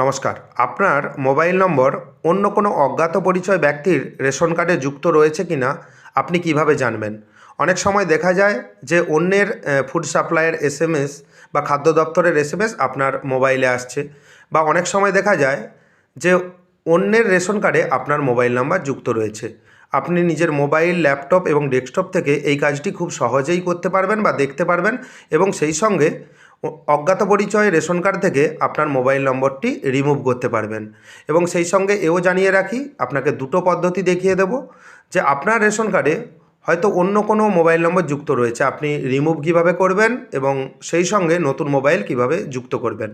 নমস্কার। আপনার মোবাইল নম্বর অন্য কোনো অজ্ঞাত পরিচয় ব্যক্তির রেশন কার্ডে যুক্ত রয়েছে কি না আপনি কীভাবে জানবেন? অনেক সময় দেখা যায় যে অন্যের ফুড সাপ্লাইয়ের এসএমএস বা খাদ্য দপ্তরের এসএমএস আপনার মোবাইলে আসছে বা অনেক সময় দেখা যায় যে অন্যের রেশন কার্ডে আপনার মোবাইল নাম্বার যুক্ত রয়েছে। আপনি নিজের মোবাইল, ল্যাপটপ এবং ডেস্কটপ থেকে এই কাজটি খুব সহজেই করতে পারবেন বা দেখতে পারবেন এবং সেই সঙ্গে অজ্ঞাত পরিচয় রেশন কার্ড থেকে আপনার মোবাইল নম্বরটি রিমুভ করতে পারবেন। এবং সেই সঙ্গে এও জানিয়ে রাখি, আপনাকে দুটো পদ্ধতি দেখিয়ে দেব, যে আপনার রেশন কার্ডে হয়তো অন্য কোনো মোবাইল নম্বর যুক্ত রয়েছে, আপনি রিমুভ কীভাবে করবেন এবং সেই সঙ্গে নতুন মোবাইল কীভাবে যুক্ত করবেন।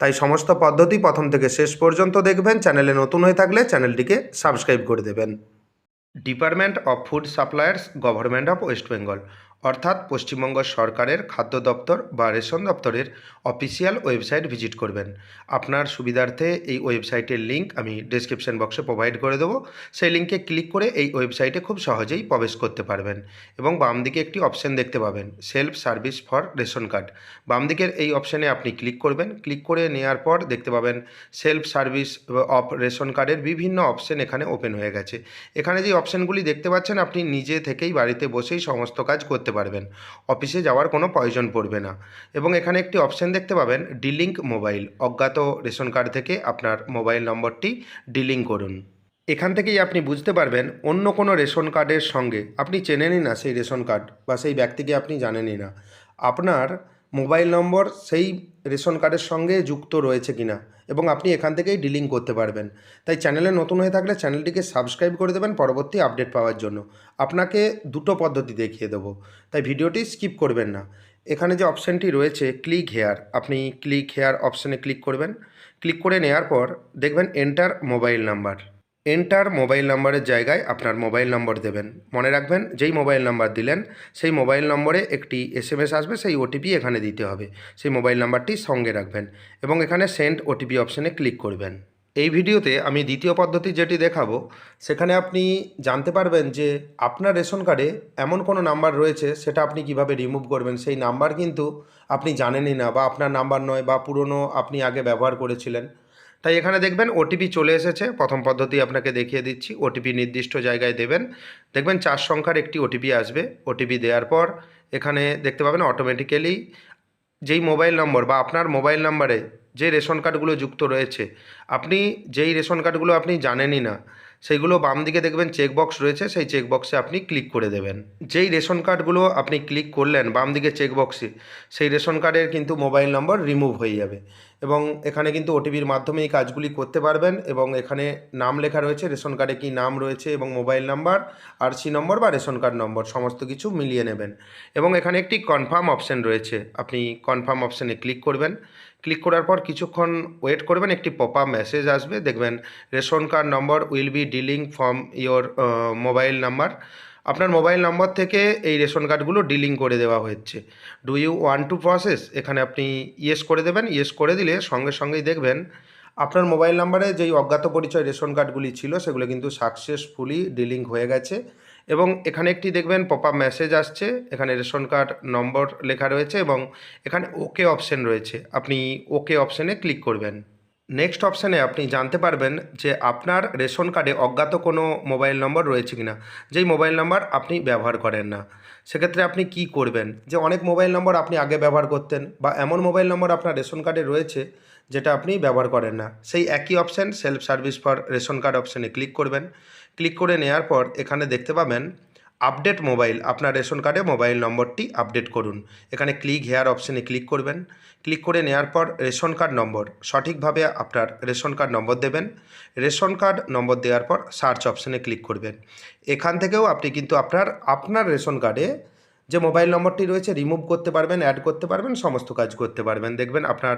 তাই সমস্ত পদ্ধতি প্রথম থেকে শেষ পর্যন্ত দেখবেন, চ্যানেলে নতুন হয়ে থাকলে চ্যানেলটিকে সাবস্ক্রাইব করে দেবেন। Department of food suppliers, government of West Bengal. অর্থাৎ পশ্চিমবঙ্গ সরকারের খাদ্য দপ্তর বা রেশন দপ্তরের অফিসিয়াল ওয়েবসাইট ভিজিট করবেন। আপনার সুবিধার্থে এই ওয়েবসাইটের লিংক আমি ডেসক্রিপশন বক্সে প্রোভাইড করে দেবো। সেই লিঙ্কে ক্লিক করে এই ওয়েবসাইটে খুব সহজেই প্রবেশ করতে পারবেন এবং বাম দিকে একটি অপশন দেখতে পাবেন, self service for ration card. বাম দিকের এই অপশানে আপনি ক্লিক করবেন। ক্লিক করে নেওয়ার পর দেখতে পাবেন সেলফ সার্ভিস অফ রেশন কার্ডের বিভিন্ন অপশন এখানে ওপেন হয়ে গেছে। এখানে যে অপশানগুলি দেখতে পাচ্ছেন, আপনি নিজে থেকেই বাড়িতে বসেই সমস্ত কাজ করতে পারবেন। অফিসে যাওয়ার কোনো প্রয়োজন পড়বে না। এবং এখানে একটি অপশান দেখতে পাবেন ডিলিঙ্ক মোবাইল অজ্ঞাত রেশন কার্ড থেকে আপনার মোবাইল নম্বরটি ডিলিঙ্ক করুন। এখান থেকেই আপনি বুঝতে পারবেন, অন্য কোনো রেশন কার্ডের সঙ্গে আপনি চেনেনই না সেই রেশন কার্ড বা সেই ব্যক্তিকে আপনি জানেনই না। আপনার মোবাইল নম্বর সেই রেশন কার্ডের সঙ্গে যুক্ত রয়েছে কিনা এবং আপনি এখান থেকেই ডিলিং করতে পারবেন। তাই চ্যানেলে নতুন হয়ে থাকলে চ্যানেলটিকে সাবস্ক্রাইব করে দেবেন পরবর্তী আপডেট পাওয়ার জন্য। আপনাকে দুটো পদ্ধতি দেখিয়ে দেবো। তাই ভিডিওটি স্কিপ করবেন না। এখানে যে অপশানটি রয়েছে, ক্লিক হেয়ার, আপনি ক্লিক হেয়ার অপশানে ক্লিক করবেন। ক্লিক করে নেওয়ার পর দেখবেন enter mobile number. Enter mobile নাম্বারের জায়গায় আপনার মোবাইল নম্বর দেবেন। মনে রাখবেন, যেই মোবাইল নাম্বার দিলেন, সেই মোবাইল নম্বরে একটি এসএমএস আসবে, সেই ওটিপি এখানে দিতে হবে। সেই মোবাইল নাম্বারটি সঙ্গে রাখবেন এবং এখানে সেন্ড ওটিপি অপশানে ক্লিক করবেন। এই ভিডিওতে আমি দ্বিতীয় পদ্ধতি যেটি দেখাবো, সেখানে আপনি জানতে পারবেন যে আপনার রেশন কার্ডে এমন কোনো নাম্বার রয়েছে, সেটা আপনি কীভাবে রিমুভ করবেন। সেই নাম্বার কিন্তু আপনি জানেনই না বা আপনার নাম্বার নয় বা পুরনো আপনি আগে ব্যবহার করেছিলেন। তাই এখানে দেখবেন ওটিপি চলে এসেছে। প্রথম পদ্ধতি আপনাকে দেখিয়ে দিচ্ছি। ওটিপি নির্দিষ্ট জায়গায় দেবেন। দেখবেন চার সংখ্যার একটি ওটিপি আসবে। ওটিপি দেওয়ার পর এখানে দেখতে পাবেন অটোমেটিক্যালি যেই মোবাইল নম্বর বা আপনার মোবাইল নাম্বারে যে রেশন কার্ডগুলো যুক্ত রয়েছে, আপনি যেই রেশন কার্ডগুলো আপনি জানেনই না, সেইগুলো বাম দিকে দেখবেন চেকবক্স রয়েছে। সেই চেকবক্সে আপনি ক্লিক করে দেবেন। যেই রেশন কার্ডগুলো আপনি ক্লিক করলেন বাম দিকে চেকবক্সে সেই রেশন কার্ডের কিন্তু মোবাইল নম্বর রিমুভ হয়ে যাবে। এবং এখানে কিন্তু ওটিপির মাধ্যমে এই কাজগুলি করতে পারবেন এবং এখানে নাম লেখা রয়েছে, রেশন কার্ডে কী নাম রয়েছে এবং মোবাইল নাম্বার আরসি নম্বর বা রেশন কার্ড নম্বর, সমস্ত কিছু মিলিয়ে নেবেন। এবং এখানে একটি কনফার্ম অপশন রয়েছে, আপনি কনফার্ম অপশানে ক্লিক করবেন। ক্লিক করার পর কিছুক্ষণ ওয়েট করবেন, একটি পপ আপ মেসেজ আসবে, দেখবেন ration card number will be delink from your mobile number. আপনার মোবাইল নম্বর থেকে এই রেশন কার্ডগুলো ডিলিং করে দেওয়া হচ্ছে do you want to process এখানে আপনি ইয়েস করে দেবেন। ইয়েস করে দিলে সঙ্গে সঙ্গেই দেখবেন আপনার মোবাইল নাম্বারে যেই অজ্ঞাত পরিচয় রেশন কার্ডগুলি ছিল, সেগুলো কিন্তু সাকসেসফুলি ডিলিং হয়ে গেছে। এবং এখানে একটি দেখবেন পপ আপ মেসেজ আসছে। এখানে রেশন কার্ড নম্বর লেখা রয়েছে এবং এখানে ওকে অপশন রয়েছে। আপনি ওকে অপশানে ক্লিক করবেন। নেক্সট অপশানে আপনি জানতে পারবেন যে আপনার রেশন কার্ডে অজ্ঞাত কোনো মোবাইল নম্বর রয়েছে কিনা। যেই মোবাইল নাম্বার আপনি ব্যবহার করেন না। সেক্ষেত্রে আপনি কি করবেন? যে অনেক মোবাইল নম্বর আপনি আগে ব্যবহার করতেন বা এমন মোবাইল নম্বর আপনার রেশন কার্ডে রয়েছে যেটা আপনি ব্যবহার করেন না। সেই একই option self service for ration card অপশানে ক্লিক করবেন। ক্লিক করে নেওয়ার পর এখানে দেখতে পাবেন আপডেট মোবাইল, আপনার রেশন কার্ডে মোবাইল নম্বরটি আপডেট করুন। এখানে ক্লিক হেয়ার অপশানে ক্লিক করবেন। ক্লিক করে নেওয়ার পর রেশন কার্ড নম্বর, সঠিকভাবে আপনার রেশন কার্ড নম্বর দেবেন। রেশন কার্ড নম্বর দেওয়ার পর সার্চ অপশানে ক্লিক করবেন। এখান থেকেও আপনি কিন্তু আপনার আপনার রেশন কার্ডে যে মোবাইল নম্বরটি রয়েছে রিমুভ করতে পারবেন অ্যাড করতে পারবেন, সমস্ত কাজ করতে পারবেন। দেখবেন আপনার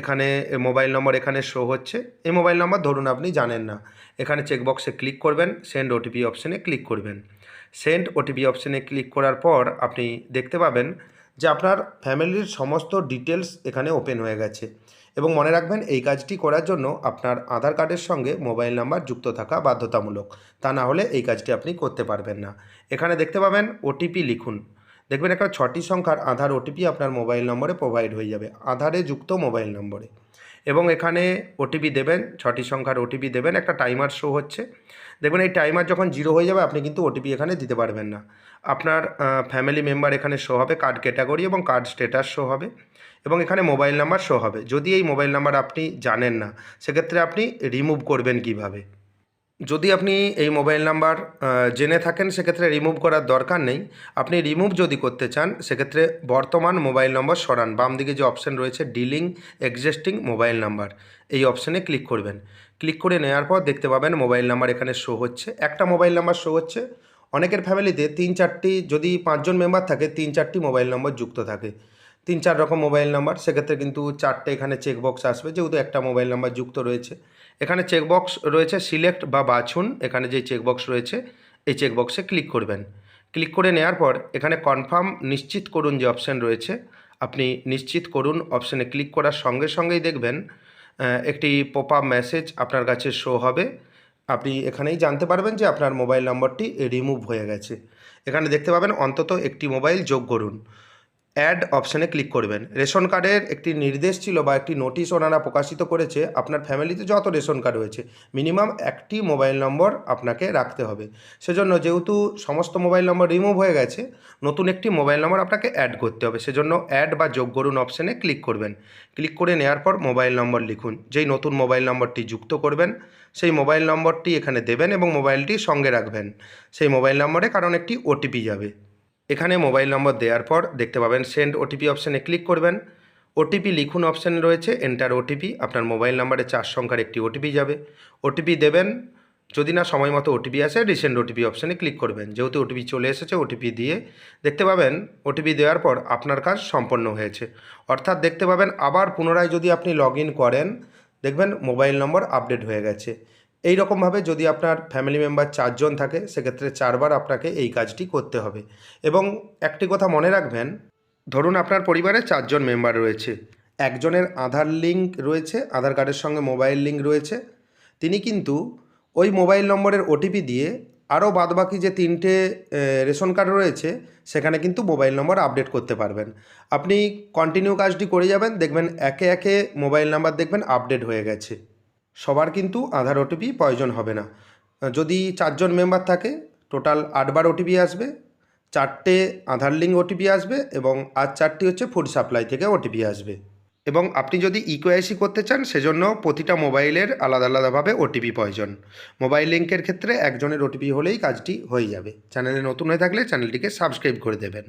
এখানে মোবাইল নম্বর এখানে শো হচ্ছে। এই মোবাইল নম্বর ধরুন আপনি জানেন না। এখানে চেকবক্সে ক্লিক করবেন সেন্ড ওটিপি অপশানে ক্লিক করবেন। সেন্ড ওটিপি অপশানে ক্লিক করার পর আপনি দেখতে পাবেন যে আপনার ফ্যামিলির সমস্ত ডিটেলস এখানে ওপেন হয়ে গেছে। এবং মনে রাখবেন, এই কাজটি করার জন্য আপনার আধার কার্ডের সঙ্গে মোবাইল নাম্বার যুক্ত থাকা বাধ্যতামূলক। তা না হলে এই কাজটি আপনি করতে পারবেন না। এখানে দেখতে পাবেন ওটিপি লিখুন। দেখবেন একটা ছটি সংখ্যার আধার ওটিপি আপনার মোবাইল নম্বরে প্রোভাইড হয়ে যাবে, আধারে যুক্ত মোবাইল নম্বরে। এবং এখানে ওটিপি দেবেন, ছটি সংখ্যার ওটিপি দেবেন, একটা টাইমার শো হচ্ছে। দেখবেন এই টাইমার যখন জিরো হয়ে যাবে, আপনি কিন্তু ওটিপি এখানে দিতে পারবেন না। আপনার ফ্যামিলি মেম্বার এখানে শো হবে কার্ড ক্যাটাগরি এবং কার্ড স্ট্যাটাস শো হবে এবং এখানে মোবাইল নাম্বার শো হবে। যদি এই মোবাইল নাম্বার আপনি জানেন না, সেক্ষেত্রে আপনি রিমুভ করবেন কীভাবে? যদি আপনি এই মোবাইল নাম্বার জেনে থাকেন, সেক্ষেত্রে রিমুভ করার দরকার নেই। আপনি রিমুভ যদি করতে চান, সেক্ষেত্রে বর্তমান মোবাইল নম্বর সরান। বাম দিকে যে অপশান রয়েছে, ডিলিং এক্সিস্টিং মোবাইল নাম্বার, এই অপশানে ক্লিক করবেন। ক্লিক করে নেওয়ার পর দেখতে পাবেন মোবাইল নাম্বার এখানে শো হচ্ছে। একটা মোবাইল নাম্বার শো হচ্ছে। অনেকের ফ্যামিলিতে তিন চারটি, যদি পাঁচজন মেম্বার থাকে, তিন চারটি মোবাইল নম্বর যুক্ত থাকে। তিন চার রকম মোবাইল নাম্বার, সেক্ষেত্রে কিন্তু চারটে এখানে চেকবক্স আসবে, যেহেতু একটা মোবাইল নাম্বার যুক্ত রয়েছে। এখানে চেকবক্স রয়েছে সিলেক্ট বা বাছুন। এখানে যে চেকবক্স রয়েছে, এই চেকবক্সে ক্লিক করবেন। ক্লিক করে নেওয়ার পর এখানে কনফার্ম নিশ্চিত করুন যে অপশান রয়েছে। আপনি নিশ্চিত করুন অপশানে ক্লিক করার সঙ্গে সঙ্গেই দেখবেন একটি পপ আপ মেসেজ আপনার কাছে শো হবে। আপনি এখানেই জানতে পারবেন যে আপনার মোবাইল নম্বরটি রিমুভ হয়ে গেছে। এখানে দেখতে পাবেন অন্তত একটি মোবাইল যোগ করুন। অ্যাড অপশানে ক্লিক করবেন। রেশন কার্ডের একটি নির্দেশ ছিল বা একটি নোটিশ ওনারা প্রকাশিত করেছে, আপনার ফ্যামিলিতে যত রেশন কার্ড রয়েছে মিনিমাম একটি মোবাইল নম্বর আপনাকে রাখতে হবে। সেজন্য যেহেতু সমস্ত মোবাইল নম্বর রিমুভ হয়ে গেছে, নতুন একটি মোবাইল নম্বর আপনাকে অ্যাড করতে হবে। সেজন্য অ্যাড বা যোগ করুন অপশানে ক্লিক করবেন। ক্লিক করে নেওয়ার পর মোবাইল নম্বর লিখুন। যেই নতুন মোবাইল নম্বরটি যুক্ত করবেন, সেই মোবাইল নম্বরটি এখানে দেবেন এবং মোবাইলটি সঙ্গে রাখবেন। সেই মোবাইল নম্বরে কারণ একটি ওটিপি যাবে। এখানে মোবাইল নম্বর দেওয়ার পর দেখতে পাবেন সেন্ড ওটিপি অপশানে ক্লিক করবেন। ওটিপি লিখুন অপশান রয়েছে এন্টার ওটিপি। আপনার মোবাইল নাম্বারে চার সংখ্যার একটি ওটিপি যাবে। ওটিপি দেবেন, যদি না সময় মতো ওটিপি আসে রিসেন্ট ওটিপি অপশানে ক্লিক করবেন। যেহেতু ওটিপি চলে এসেছে, ওটিপি দিয়ে দেখতে পাবেন, ওটিপি দেওয়ার পর আপনার কাজ সম্পন্ন হয়েছে। অর্থাৎ দেখতে পাবেন, আবার পুনরায় যদি আপনি লগ করেন, দেখবেন মোবাইল নম্বর আপডেট হয়ে গেছে। এই রকমভাবে যদি আপনার ফ্যামিলি মেম্বার চারজন থাকে, সেক্ষেত্রে চারবার আপনাকে এই কাজটি করতে হবে। এবং একটি কথা মনে রাখবেন, ধরুন আপনার পরিবারে চারজন মেম্বার রয়েছে। একজনের আধার লিঙ্ক রয়েছে, আধার কার্ডের সঙ্গে মোবাইল লিঙ্ক রয়েছে। তিনি কিন্তু ওই মোবাইল নম্বরের ওটিপি দিয়ে আরও বাদবাকি যে তিনটে রেশন কার্ড রয়েছে, সেখানে কিন্তু মোবাইল নম্বর আপডেট করতে পারবেন। আপনি কন্টিনিউ কাজটি করে যাবেন, দেখবেন একে একে মোবাইল নাম্বার দেখবেন আপডেট হয়ে গেছে। সবার কিন্তু আধার ওটিপি প্রয়োজন হবে না। যদি চারজন মেম্বার থাকে টোটাল আটবার ওটিপি আসবে, চারটে আধার লিঙ্ক ওটিপি আসবে এবং আর চারটি হচ্ছে ফুড সাপ্লাই থেকে ওটিপি আসবে। এবং আপনি যদি ইকোয়াইসি করতে চান, সেজন্য প্রতিটা মোবাইলের আলাদা আলাদাভাবে ওটিপি প্রয়োজন। মোবাইল লিঙ্কের ক্ষেত্রে একজনের ওটিপি হলেই কাজটি হয়ে যাবে। চ্যানেলে নতুন হয়ে থাকলে চ্যানেলটিকে সাবস্ক্রাইব করে দেবেন।